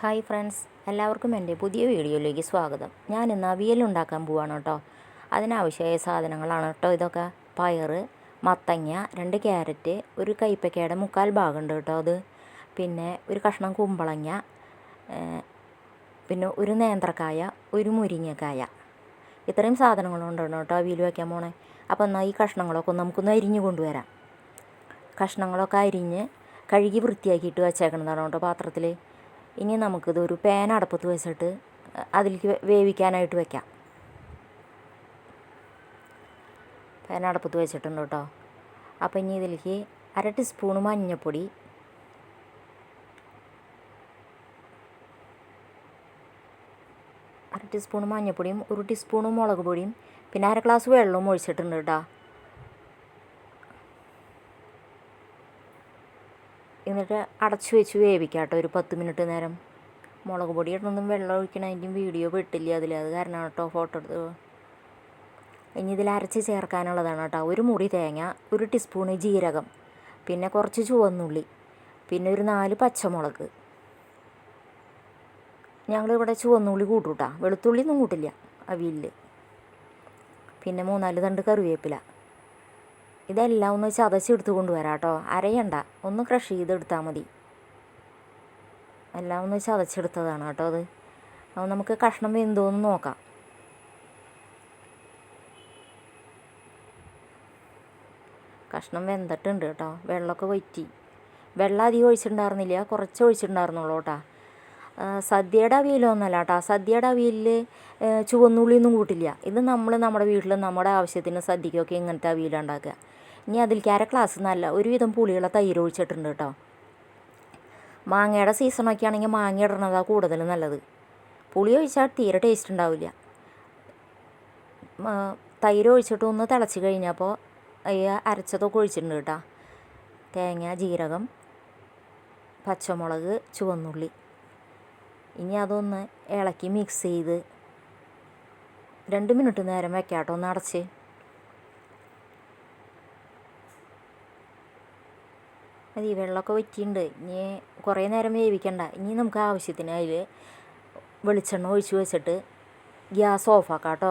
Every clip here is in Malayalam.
ഹായ് ഫ്രണ്ട്സ് എല്ലാവർക്കും എന്റെ പുതിയ വീഡിയോയിലേക്ക് സ്വാഗതം. ഞാൻ ഇന്ന് അവിയൽ ഉണ്ടാക്കാൻ പോവാണ് കേട്ടോ. അതിനാവശ്യമായ സാധനങ്ങളാണ് കേട്ടോ ഇതൊക്കെ. പയർ മത്തങ്ങ രണ്ട് ക്യാരറ്റ് ഒരു കൈപ്പക്കയുടെ മുക്കാൽ ഭാഗമുണ്ട് കേട്ടോ അത്. പിന്നെ ഒരു കഷ്ണം കുമ്പളങ്ങ പിന്നെ ഒരു നേന്ത്രക്കായ ഒരു മുരിങ്ങക്കായ. ഇത്രയും സാധനങ്ങളുണ്ട് കേട്ടോ അവിയൽ വയ്ക്കാൻ പോണേ. അപ്പോൾ എന്നാൽ ഈ കഷ്ണങ്ങളൊക്കെ നമുക്കൊന്ന് അരിഞ്ഞ് കൊണ്ടുവരാം. കഷ്ണങ്ങളൊക്കെ അരിഞ്ഞ് കഴുകി വൃത്തിയാക്കിയിട്ട് വെച്ചേക്കണതാണ് കേട്ടോ പാത്രത്തിൽ ഇനി നമുക്കിത് ഒരു പാൻ അടുപ്പത്ത് വെച്ചിട്ട് അതിലേക്ക് വേവിക്കാനായിട്ട് വെക്കാം. പാൻ അടപ്പത്ത് വെച്ചിട്ടുണ്ട് കേട്ടോ. അപ്പോൾ ഇനി ഇതിലേക്ക് അര ടീസ്പൂൺ മഞ്ഞൾപ്പൊടി അര ടീസ്പൂൺ മഞ്ഞൾപ്പൊടിയും ഒരു ടീസ്പൂൺ മുളക് പൊടിയും പിന്നെ അര ഗ്ലാസ് വെള്ളവും ഒഴിച്ചിട്ടുണ്ട് കേട്ടോ. എന്നിട്ട് അടച്ചു വെച്ച് വേവിക്കാം കേട്ടോ. ഒരു പത്ത് മിനിറ്റ് നേരം. മുളക് പൊടി ഇടണതും വെള്ളം ഒഴിക്കണതിന്റെയും വീഡിയോ പെട്ടില്ല അതിൽ. അത് കാരണമാണ് കേട്ടോ ഫോട്ടോ എടുത്ത്. ഇനി ഇതിൽ അരച്ച് ചേർക്കാനുള്ളതാണ് കേട്ടോ. ഒരു മുറി തേങ്ങ ഒരു ടീസ്പൂണ് ജീരകം പിന്നെ കുറച്ച് ചുവന്നുള്ളി പിന്നെ ഒരു നാല് പച്ചമുളക്. ഞങ്ങളിവിടെ ചുവന്നുള്ളി കൂട്ടൂട്ടാ. കേട്ടോ വെളുത്തുള്ളി ഒന്നും കൂട്ടില്ല അവിയലിൽ പിന്നെ മൂന്നാൽ തണ്ട് കറിവേപ്പില. ഇതെല്ലാം ഒന്ന് ചതച്ചെടുത്ത് കൊണ്ടുവരാം കേട്ടോ അരയണ്ട. ഒന്ന് ക്രഷ് ചെയ്തെടുത്താൽ മതി. എല്ലാം ഒന്ന് ചതച്ചെടുത്തതാണ് കേട്ടോ അത്. അപ്പോൾ നമുക്ക് കഷ്ണം വെന്തോന്ന് നോക്കാം. കഷ്ണം വെന്തിട്ടുണ്ട് കേട്ടോ. വെള്ളമൊക്കെ വറ്റി. വെള്ളം അധികം ഒഴിച്ചിട്ടുണ്ടായിരുന്നില്ല. കുറച്ച് ഒഴിച്ചിട്ടുണ്ടായിരുന്നുള്ളൂ കേട്ടോ. സദ്യയുടെ അവിയലൊന്നല്ല കേട്ടോ. സദ്യയുടെ അവിയലിൽ ചുവന്നുള്ളിയൊന്നും കൂട്ടില്ല. ഇത് നമ്മൾ നമ്മുടെ വീട്ടിൽ നമ്മുടെ ആവശ്യത്തിന് സദ്യക്കൊക്കെ ഇങ്ങനത്തെ അവിയലാണ് ഉണ്ടാക്കുക. ഇനി അതിൽ അര ക്ലാസ് നല്ല ഒരുവിധം പുളിയുള്ള തൈര് ഒഴിച്ചിട്ടുണ്ട് കേട്ടോ. മാങ്ങയുടെ സീസണൊക്കെ ആണെങ്കിൽ മാങ്ങ ഇടണതാണ് കൂടുതൽ നല്ലത്. പുളി ഒഴിച്ചാൽ തീരെ ടേസ്റ്റ് ഉണ്ടാവില്ല. തൈര് ഒഴിച്ചിട്ട് ഒന്ന് തിളച്ച് കഴിഞ്ഞപ്പോൾ അരച്ചതൊക്കെ ഒഴിച്ചിട്ടുണ്ട് കേട്ടോ. തേങ്ങ ജീരകം പച്ചമുളക് ചുവന്നുള്ളി. ഇനി അതൊന്ന് ഇളക്കി മിക്സ് ചെയ്ത് രണ്ട് മിനിറ്റ് നേരം വെക്കാട്ടോ ഒന്ന് അടച്ച്. മതി വെള്ളമൊക്കെ വറ്റിയിട്ടുണ്ട് ഇനി കുറേ നേരം വേവിക്കണ്ട. ഇനി നമുക്ക് ആവശ്യത്തിന് അതിൽ വെളിച്ചെണ്ണ ഒഴിച്ച് വെച്ചിട്ട് ഗ്യാസ് ഓഫാക്കാം കേട്ടോ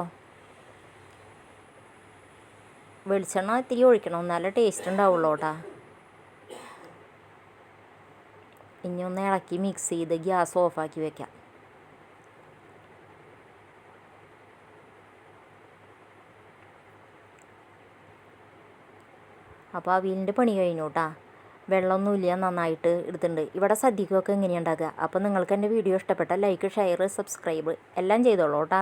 വെളിച്ചെണ്ണ ഇത്തിരി ഒഴിക്കണം എന്നാലേ ടേസ്റ്റ് ഉണ്ടാവുള്ളൂ കേട്ടോ. ഇനി ഒന്ന് ഇളക്കി മിക്സ് ചെയ്ത് ഗ്യാസ് ഓഫാക്കി വെക്കാം. അപ്പോൾ അവിയലിന്റെ പണി കഴിഞ്ഞു കേട്ടാ. വെള്ളമൊന്നുമില്ല നന്നായിട്ട് എടുത്തിട്ടുണ്ട്. ഇവിടെ സദ്യക്കൊക്കെ എങ്ങനെയാണ് ഉണ്ടാക്കുക? അപ്പോൾ നിങ്ങൾക്ക് എന്റെ വീഡിയോ ഇഷ്ടപ്പെട്ടാൽ ലൈക്ക് ഷെയർ സബ്സ്ക്രൈബ് എല്ലാം ചെയ്തോളൂ കേട്ടാ.